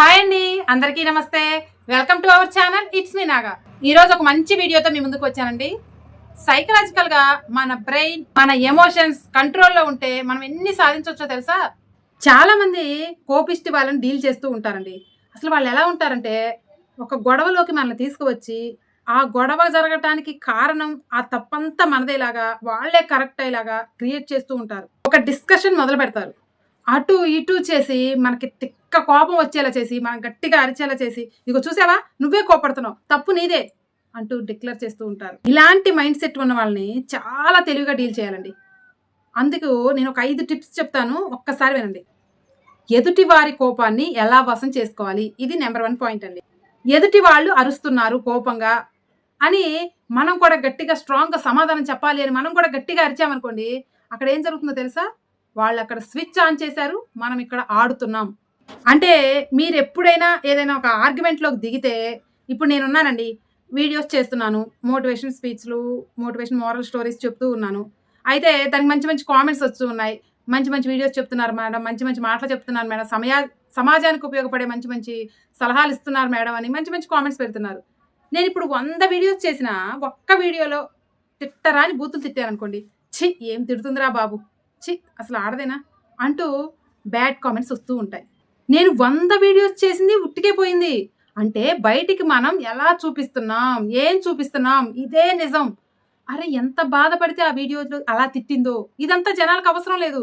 Hi అండి అందరికీ నమస్తే. Welcome to our channel it's me Naga. ఈరోజు ఒక మంచి వీడియోతో మీ ముందుకు వచ్చానండి. సైకలాజికల్గా మన బ్రెయిన్ మన ఎమోషన్స్ కంట్రోల్లో ఉంటే మనం ఎన్ని సాధించవచ్చో తెలుసా? చాలామంది కోపిష్టి వాళ్ళని డీల్ చేస్తూ ఉంటారండి. అసలు వాళ్ళు ఎలా ఉంటారంటే ఒక గొడవలోకి మనల్ని తీసుకువచ్చి ఆ గొడవ జరగటానికి కారణం ఆ తప్పంతా మనదేలాగా వాళ్ళే కరెక్ట్ అయ్యేలాగా క్రియేట్ చేస్తూ ఉంటారు. ఒక డిస్కషన్ మొదలు పెడతారు అటు ఇటు చేసి మనకి తిక్క కోపం వచ్చేలా చేసి మనం గట్టిగా అరిచేలా చేసి ఇదిగో చూసావా? నువ్వే కోపడుతున్నావు. తప్పు నీదే. అంటూ డిక్లేర్ చేస్తూ ఉంటారు. ఇలాంటి మైండ్ సెట్ ఉన్న వాళ్ళని చాలా తెలివిగా డీల్ చేయాలండి. అందుకు నేను ఒక ఐదు టిప్స్ చెప్తాను. ఒక్కసారి వినండి. ఎదుటి వారి కోపాన్ని ఎలా వశం చేసుకోవాలి? ఇది నెంబర్ వన్ పాయింట్ అండి. ఎదుటి వాళ్ళు అరుస్తున్నారు కోపంగా అని మనం కూడా గట్టిగా స్ట్రాంగ్గా సమాధానం చెప్పాలి అని మనం కూడా గట్టిగా అరిచామనుకోండి అక్కడ ఏం జరుగుతుందో తెలుసా? వాళ్ళు అక్కడ స్విచ్ ఆన్ చేశారు. మనం ఇక్కడ ఆడుతున్నాం. అంటే మీరు ఎప్పుడైనా ఏదైనా ఒక ఆర్గ్యుమెంట్లోకి దిగితే ఇప్పుడు నేనున్నానండి వీడియోస్ చేస్తున్నాను మోటివేషన్ స్పీచ్లు మోటివేషన్ మోరల్ స్టోరీస్ చెప్తూ ఉన్నాను. అయితే దానికి మంచి మంచి కామెంట్స్ వస్తూ ఉన్నాయి. మంచి మంచి వీడియోస్ చెప్తున్నారు మేడం మంచి మంచి మాటలు చెప్తున్నారు మేడం సమయా సమాజానికి ఉపయోగపడే మంచి మంచి సలహాలు ఇస్తున్నారు మేడం అని మంచి మంచి కామెంట్స్ పెడుతున్నారు. నేను ఇప్పుడు వంద వీడియోస్ చేసిన ఒక్క వీడియోలో తిట్టరా అని బూతులు తిట్టాను అనుకోండి ఛీ! ఏం తిడుతుందిరా బాబు? ఛీ! అసలు ఆడదేనా? అంటూ బ్యాడ్ కామెంట్స్ వస్తూ ఉంటాయి. నేను వంద వీడియోస్ చేసింది ఉట్టికే పోయింది. అంటే బయటికి మనం ఎలా చూపిస్తున్నాం? ఏం చూపిస్తున్నాం? ఇదే నిజం. అరే ఎంత బాధపడితే ఆ వీడియోలో అలా తిట్టిందో? ఇదంతా జనాలకు అవసరం లేదు.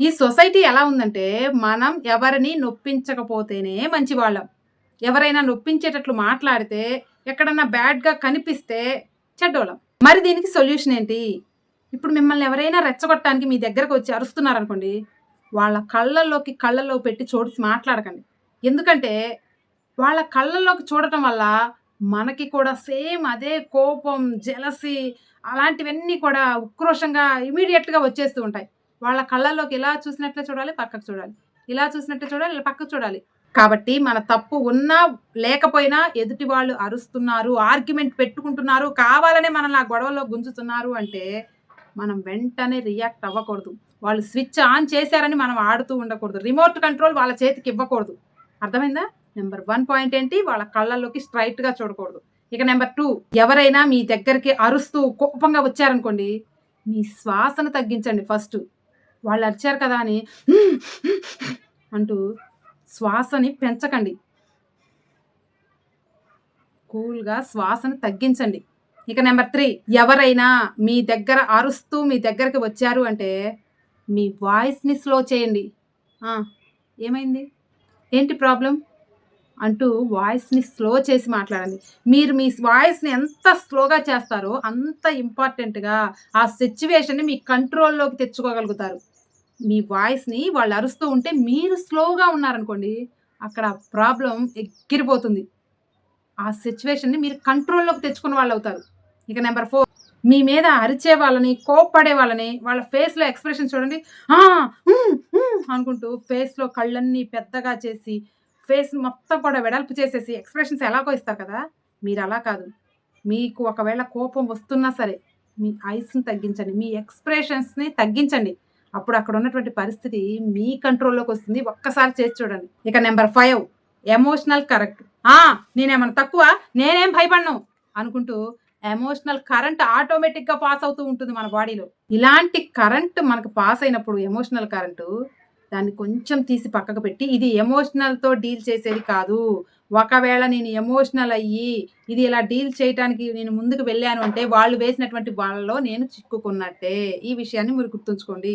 ఈ సొసైటీ ఎలా ఉందంటే మనం ఎవరిని నొప్పించకపోతేనే మంచివాళ్ళం. ఎవరైనా నొప్పించేటట్లు మాట్లాడితే ఎక్కడన్నా బ్యాడ్గా కనిపిస్తే చెడ్డోళ్ళం. మరి దీనికి సొల్యూషన్ ఏంటి? ఇప్పుడు మిమ్మల్ని ఎవరైనా రెచ్చగొట్టడానికి మీ దగ్గరకు వచ్చి అరుస్తున్నారనుకోండి వాళ్ళ కళ్ళల్లోకి కళ్ళల్లో పెట్టి చూసి మాట్లాడకండి. ఎందుకంటే వాళ్ళ కళ్ళల్లోకి చూడటం వల్ల మనకి కూడా సేమ్ అదే కోపం జలసి అలాంటివన్నీ కూడా ఉక్రోషంగా ఇమీడియట్గా వచ్చేస్తూ ఉంటాయి. వాళ్ళ కళ్ళల్లోకి ఇలా చూసినట్లే చూడాలి పక్కకు చూడాలి. ఇలా చూసినట్లే చూడాలి ఇలా పక్కకు చూడాలి. కాబట్టి మన తప్పు ఉన్నా లేకపోయినా ఎదుటి వాళ్ళు అరుస్తున్నారు ఆర్గ్యుమెంట్ పెట్టుకుంటున్నారు కావాలనే మనల్ని ఆ గొడవలో గుంజుతున్నారు అంటే మనం వెంటనే రియాక్ట్ అవ్వకూడదు. వాళ్ళు స్విచ్ ఆన్ చేశారని మనం ఆడుతూ ఉండకూడదు. రిమోట్ కంట్రోల్ వాళ్ళ చేతికి ఇవ్వకూడదు. అర్థమైందా? నెంబర్ వన్ పాయింట్ ఏంటి? వాళ్ళ కళ్ళల్లోకి స్ట్రైట్గా చూడకూడదు. ఇక నెంబర్ టూ ఎవరైనా మీ దగ్గరికి అరుస్తూ కోపంగా వచ్చారనుకోండి మీ శ్వాసను తగ్గించండి ఫస్ట్. వాళ్ళు అరిచారు కదా అని అంటూ శ్వాసని పెంచకండి. కూల్గా శ్వాసను తగ్గించండి. ఇక నెంబర్ త్రీ ఎవరైనా మీ దగ్గర అరుస్తూ మీ దగ్గరికి వచ్చారు అంటే మీ వాయిస్ని స్లో చేయండి. ఏమైంది? ఏంటి ప్రాబ్లం అంటూ వాయిస్ని స్లో చేసి మాట్లాడండి. మీరు మీ వాయిస్ని ఎంత స్లోగా చేస్తారో అంత ఇంపార్టెంట్గా ఆ సిచ్యువేషన్ని మీ కంట్రోల్లోకి తెచ్చుకోగలుగుతారు. మీ వాయిస్ని వాళ్ళు అరుస్తూ ఉంటే మీరు స్లోగా ఉన్నారనుకోండి అక్కడ ప్రాబ్లం ఎగిరిపోతుంది. ఆ సిచ్యువేషన్ని మీరు కంట్రోల్లోకి తెచ్చుకున్న వాళ్ళు అవుతారు ఇక నెంబర్ ఫోర్ మీ మీద అరిచే వాళ్ళని కోప్పడే వాళ్ళని వాళ్ళ ఫేస్లో ఎక్స్ప్రెషన్ చూడండి. అనుకుంటూ ఫేస్లో కళ్ళన్నీ పెద్దగా చేసి ఫేస్ మొత్తం కూడా వెడల్పు చేసేసి ఎక్స్ప్రెషన్స్ ఎలాగో ఇస్తారు కదా? మీరు అలా కాదు. మీకు ఒకవేళ కోపం వస్తున్నా సరే మీ ఐస్ని తగ్గించండి మీ ఎక్స్ప్రెషన్స్ని తగ్గించండి. అప్పుడు అక్కడ ఉన్నటువంటి పరిస్థితి మీ కంట్రోల్లోకి వస్తుంది. ఒక్కసారి చేసి చూడండి. ఇక నెంబర్ ఫైవ్ ఎమోషనల్ కరెక్ట్ నేనేమన్నా తక్కువ? నేనేం భయపడను? అనుకుంటూ ఎమోషనల్ కరెంట్ ఆటోమేటిక్గా పాస్ అవుతూ ఉంటుంది మన బాడీలో. ఇలాంటి కరెంట్ మనకు పాస్ అయినప్పుడు ఎమోషనల్ కరెంటు దాన్ని కొంచెం తీసి పక్కకు పెట్టి ఇది ఎమోషనల్తో డీల్ చేసేది కాదు. ఒకవేళ నేను ఎమోషనల్ అయ్యి ఇది ఇలా డీల్ చేయడానికి నేను ముందుకు వెళ్ళాను అంటే వాళ్ళు వేసినటువంటి వాళ్ళలో నేను చిక్కుకున్నట్టే. ఈ విషయాన్ని మీరు గుర్తుంచుకోండి.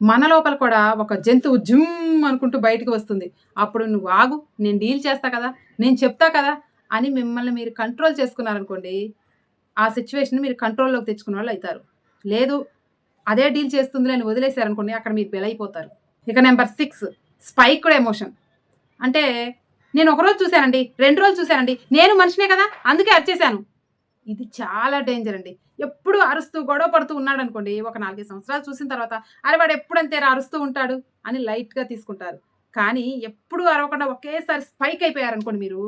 మన లోపల కూడా ఒక జంతువు జుమ్ అనుకుంటూ బయటకు వస్తుంది. అప్పుడు నువ్వు ఆగు నేను డీల్ చేస్తా కదా నేను చెప్తా కదా అని మిమ్మల్ని మీరు కంట్రోల్ చేసుకున్నారనుకోండి ఆ సిచ్యువేషన్ మీరు కంట్రోల్లోకి తెచ్చుకున్న వాళ్ళు అవుతారు. లేదు అదే డీల్ చేస్తుంది అని వదిలేశారనుకోండి అక్కడ మీరు బెలైపోతారు. ఇక నెంబర్ సిక్స్ స్పైక్ కూడా ఎమోషన్ అంటే నేను ఒక రోజు చూశానండి రెండు రోజులు చూశానండి నేను మనిషినే కదా అందుకే అరిచేశాను. ఇది చాలా డేంజర్ అండి. ఎప్పుడు అరుస్తూ గొడవ పడుతూ ఉన్నాడు అనుకోండి ఒక నాలుగైదు సంవత్సరాలు చూసిన తర్వాత అరే వాడు ఎప్పుడంతే అరుస్తూ ఉంటాడు అని లైట్గా తీసుకుంటారు. కానీ ఎప్పుడు అరవకుండా ఒకేసారి స్పైక్ అయిపోయారనుకోండి మీరు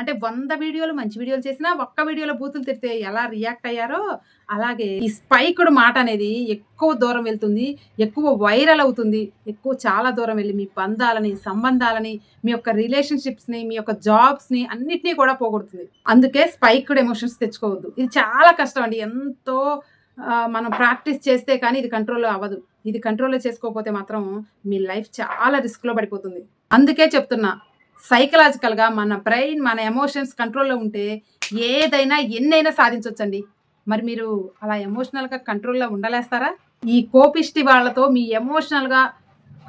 అంటే వంద వీడియోలు మంచి వీడియోలు చేసినా ఒక్క వీడియోలో బూతులు తిరితే ఎలా రియాక్ట్ అయ్యారో అలాగే ఈ స్పైక్డ్ మాట అనేది ఎక్కువ దూరం వెళ్తుంది ఎక్కువ వైరల్ అవుతుంది ఎక్కువ చాలా దూరం వెళ్ళి మీ బంధాలని సంబంధాలని మీ యొక్క రిలేషన్షిప్స్ని మీ యొక్క జాబ్స్ని అన్నిటినీ కూడా పోగొడుతుంది. అందుకే స్పైక్డ్ ఎమోషన్స్ తెచ్చుకోవద్దు. ఇది చాలా కష్టం అండి. ఎంతో మనం ప్రాక్టీస్ చేస్తే కానీ ఇది కంట్రోల్లో అవ్వదు. ఇది కంట్రోల్లో చేసుకోకపోతే మాత్రం మీ లైఫ్ చాలా రిస్క్లో పడిపోతుంది. అందుకే చెప్తున్నా సైకలాజికల్గా మన బ్రెయిన్ మన ఎమోషన్స్ కంట్రోల్లో ఉంటే ఏదైనా ఎన్నైనా సాధించవచ్చండి మరి మీరు అలా ఎమోషనల్గా కంట్రోల్లో ఉండలేస్తారా? ఈ కోపిష్టి వాళ్ళతో మీ ఎమోషనల్గా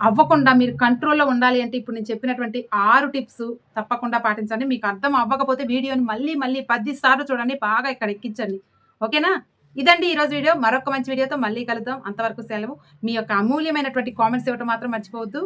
అవ్వకుండా మీరు కంట్రోల్లో ఉండాలి అంటే ఇప్పుడు నేను చెప్పినటువంటి ఆరు టిప్స్ తప్పకుండా పాటించండి. మీకు అర్థం అవ్వకపోతే వీడియోని మళ్ళీ మళ్ళీ పది సార్లు చూడండి. బాగా ఇక్కడ ఎక్కించండి. ఓకేనా? ఇదండి ఈరోజు వీడియో. మరొక మంచి వీడియోతో మళ్ళీ కలుద్దాం. అంతవరకు సెలవు. మీ యొక్క అమూల్యమైనటువంటి కామెంట్స్ ఇవ్వటం మాత్రం మర్చిపోవద్దు.